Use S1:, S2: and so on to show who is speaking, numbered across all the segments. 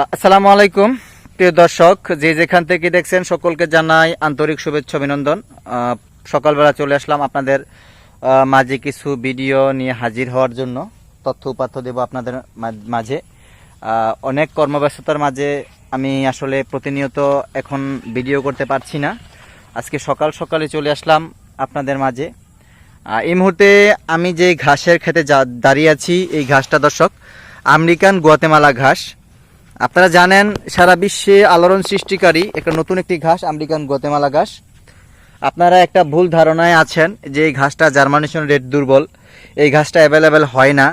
S1: আসসালামু আলাইকুম, প্রিয় দর্শক, যে যেখান থেকে দেখছেন সকলকে জানাই আন্তরিক শুভেচ্ছা, অভিনন্দন। সকালবেলা চলে আসলাম আপনাদের মাঝে কিছু ভিডিও নিয়ে হাজির হওয়ার জন্য। তথ্য উপাত্য দেব আপনাদের মাঝে। অনেক কর্মব্যস্ততার মাঝে আমি আসলে প্রতিনিয়ত এখন ভিডিও করতে পারছি না। আজকে সকাল সকালে চলে আসলাম আপনাদের মাঝে। এই মুহূর্তে আমি যে ঘাসের খেতে দাঁড়িয়ে আছি, এই ঘাসটা দর্শক, আমেরিকান গুয়াতেমালা ঘাস। আপনারা জানেন, সারা বিশ্বে আলোড়ন সৃষ্টিকারী একটা নতুন একটি ঘাস, আমেরিকান গুয়াতেমালা ঘাস। আপনারা একটা ভুল ধারণায় আছেন যে এই ঘাসটা জার্মানেশন রেট দুর্বল। এই ঘাসটা অ্যাভেলেবেল হয় না।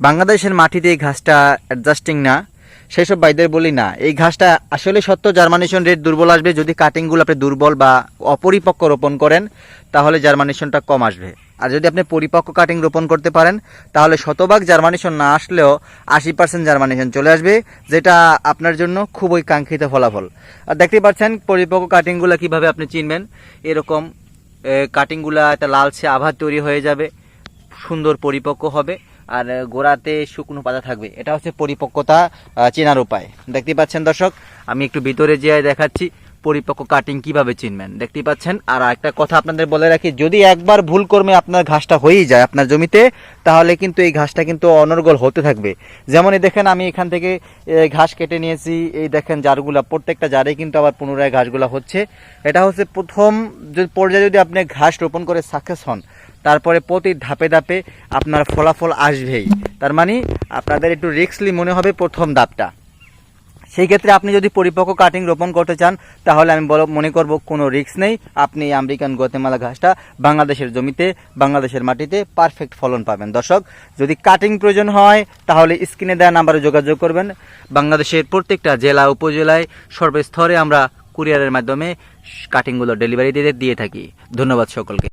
S1: বাংলাদেশের মাটিতে এই ঘাসটা অ্যাডজাস্টিং না। সেই সব বাইদের বলি না। এই ঘাসটা আসলে সত্য জার্মানেশন রেট দুর্বল আসবে। যদি কাটিংগুলো আপনি দুর্বল বা অপরিপক্ক রোপণ করেন, তাহলে জার্মানেশনটা কম আসবে। আর যদি আপনি পরিপক্ক কাটিং রোপণ করতে পারেন, তাহলে শতভাগ জার্মানেশন না আসলেও আশি পার্সেন্ট জার্মানেশন চলে আসবে, যেটা আপনার জন্য খুবই কাঙ্ক্ষিত ফলাফল। আর দেখতে পাচ্ছেন পরিপক্ক কাটিংগুলো কীভাবে আপনি চিনবেন? এরকম কাটিংগুলো একটা লালচে আভার তৈরি হয়ে যাবে, সুন্দর পরিপক্ক হবে, আর গোড়াতে শুকনো পাতা থাকবে। এটা হচ্ছে পরিপক্কতা চেনার উপায়। দেখতে পাচ্ছেন দর্শক, আমি একটু ভিতরে যেয়ে দেখাচ্ছি। পরিপক্ক কাটিং কীভাবে চিনবেন? দেখতে পাচ্ছেন? আর একটা কথা আপনাদের বলে রাখি, যদি একবার ভুল কর্মে আপনার ঘাসটা হয়েই যায় আপনার জমিতে, তাহলে কিন্তু এই ঘাসটা কিন্তু অনর্গল হতে থাকবে। যেমন এই দেখেন, আমি এখান থেকে ঘাস কেটে নিয়েছি। এই দেখেন জারগুলা, প্রত্যেকটা জারে কিন্তু আবার পুনরায় ঘাসগুলা হচ্ছে। এটা হচ্ছে প্রথম পর্যায়ে যদি আপনি ঘাস রোপণ করে সাকসেস হন, তারপরে প্রতি ধাপে ধাপে আপনার ফলাফল আসবেই। তার মানে আপনাদের একটু রিস্কলি মনে হবে প্রথম ধাপটা। সেই ক্ষেত্রে আপনি যদি পরিপক্ক কাটিং রোপণ করতে চান, তাহলে আমি বল মনে করব কোনো রিস্ক নেই। আপনি আমেরিকান গতেমালা ঘাসটা বাংলাদেশের জমিতে, বাংলাদেশের মাটিতে পারফেক্ট ফলন পাবেন। দর্শক, যদি কাটিং প্রয়োজন হয়, তাহলে স্ক্রিনে দেওয়া নাম্বারে যোগাযোগ করবেন। বাংলাদেশের প্রত্যেকটা জেলা, উপজেলায় সর্বস্তরে আমরা কুরিয়ারের মাধ্যমে কাটিংগুলো ডেলিভারি দিয়ে দিয়ে থাকি। ধন্যবাদ সকলকে।